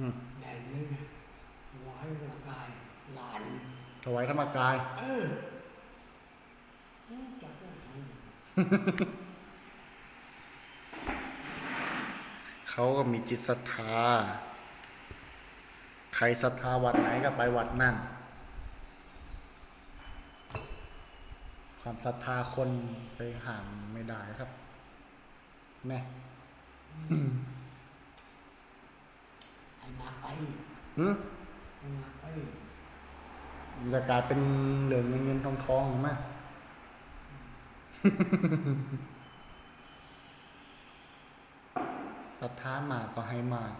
อืมแด่นึงไว้ร่างกายหลานถวายธรรมกาย เออจับได้ทันเขาก็มีจิตศรัทธา ใครศรัทธาวัดไหนก็ไปวัดนั่น ความศรัทธาคนไปห่ามไม่ได้ครับ แน่ไอ้มาไป หืมไอ้มาไปมันจะกลายเป็นเหลืองเงินทองทองไหมศรัทธามากก็ให้มาก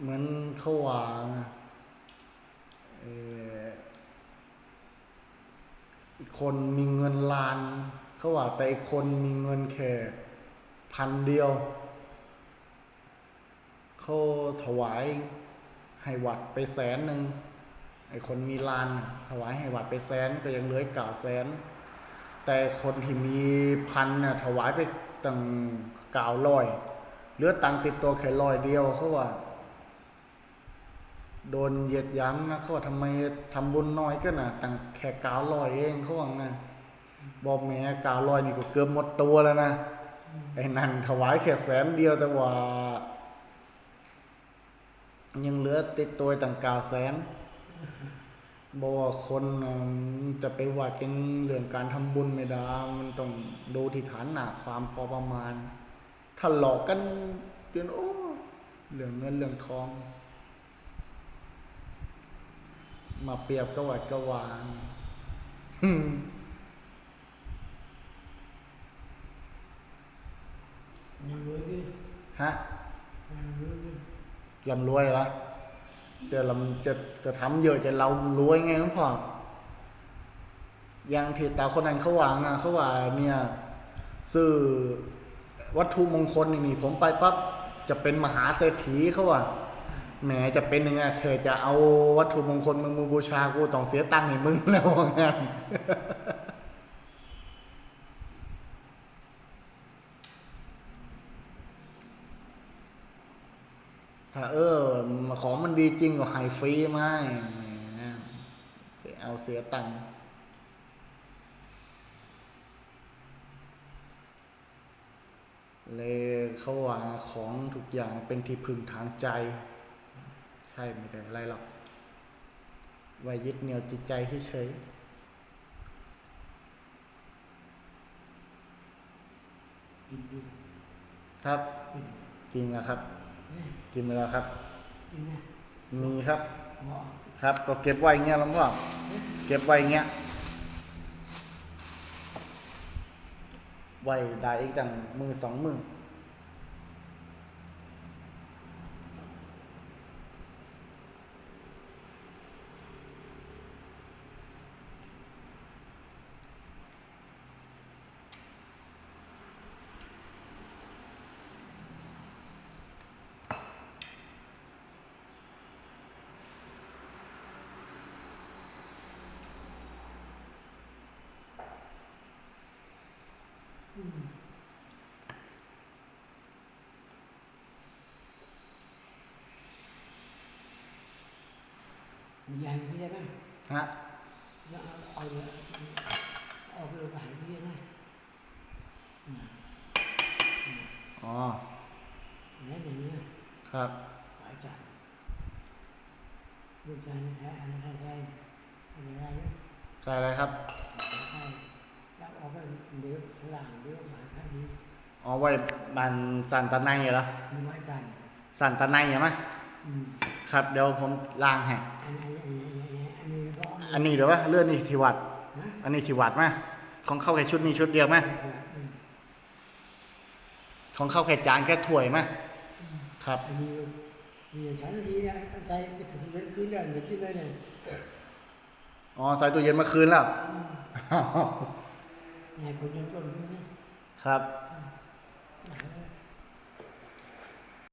เหมือนเขาว่าอีกคนมีเงินล้าน เขาว่าแต่อีกคนมีเงินแค่ พันเดียวเขาถวายให้วัดไปแสนหนึ่งไอ้คนมีลานถวายให้วัดไปแสนก็ยังเหลือเก่าแสน แต่คนที่มีพันน่ะถวายไปตั้งเก่าร้อยเหลือตังติดตัวแค่ร้อยเดียวเขาว่า โดนเหยียดยั้งนะเขาว่าทำไมทำบุญน้อยก็น่ะตั้งแค่เก่าร้อยเองเขาว่างั้นบอกแม่เก่าร้อยนี่ก็เกือบหมดตัวแล้วนะ ไอ้นั่นถวายแค่แสนเดียวแต่ว่า ยังเหลือติดตัวต่างกาวแสนบอกว่าคนน่ะจะไปวัดกันเรื่องการทำบุญไม่ได้มันต้องดูที่ฐานหนาความพอประมาณ ถ้าหลอกกันจนโอ้เรื่องเงินเรื่องทอง มาเปรียบก็วัดก็วานยังรวยดิ ฮะยังรวยดิลำรวยเหรอจะลำจะจะทำเยอะจะเรารวยไงน้องพ่ออย่างที่ตาคนนั้นเขาวางอะเขาว่าเนี่ยซื้อวัตถุมงคลนี่นี่ผมไปปั๊บจะเป็นมหาเศรษฐีเขาว่าแหมจะเป็นยังไงเคยจะเอาวัตถุมงคลมึงมาบูชากูต้องเสียตังค์ให้มึงแล้วว่างั้น ถ้าเออของมันดีจริงก็ให้ฟรีไหมแหมไปเอาเสียตังค์เลยเขาว่าของทุกอย่างเป็นที่พึ่งทางใจ ใช่ไม่ได้อะไรหรอกไว้ยึดเหนี่ยวจิตใจเฉยครับกินกินแล้วครับ กินไปแล้วครับ กินนะมีครับเหมาะครับ ก็เก็บไว้อย่างเงี้ยแล้วก็เก็บไว้อย่างเงี้ย ไว้ได้อีกตั้งมือสองมือ มีอย่างนี้ได้ไหม ฮะเอาเอาไปเอาไปหาที่ไหมเนี่ยอ๋อเนี่ยอนี้ครับหายจัดลูกชายแท้อันแท้แท้อันนี้ได้ไหมใช่อะไรครับใช่แล้วเอาไปเดี๋ยวฉลางเดี๋ยวมาแค่นี้อ๋อไว้บันสันตะไนเหรอไม้จันสันตะไนใช่ไหมอืม ครับเดี๋ยวผมล้างให้อันนี้อันนี้อันอันนี้เพราะอันนี้เดี๋ยววะเลื่อนนี่ที่วัดฮะอันนี้ที่วัดไหมของเข้าแค่ชุดนี้ชุดเดียวไหมของเข้าแค่จานแค่ถ้วยไหมครับ อันนี้มีฉันทีเนี่ยใจจะถึงเป็นคืนได้หรือคืนได้เนี่ยอ๋อใส่ตู้เย็นมื่อคืนแล้วเนี่ยคนยังต้นนี่นะครับ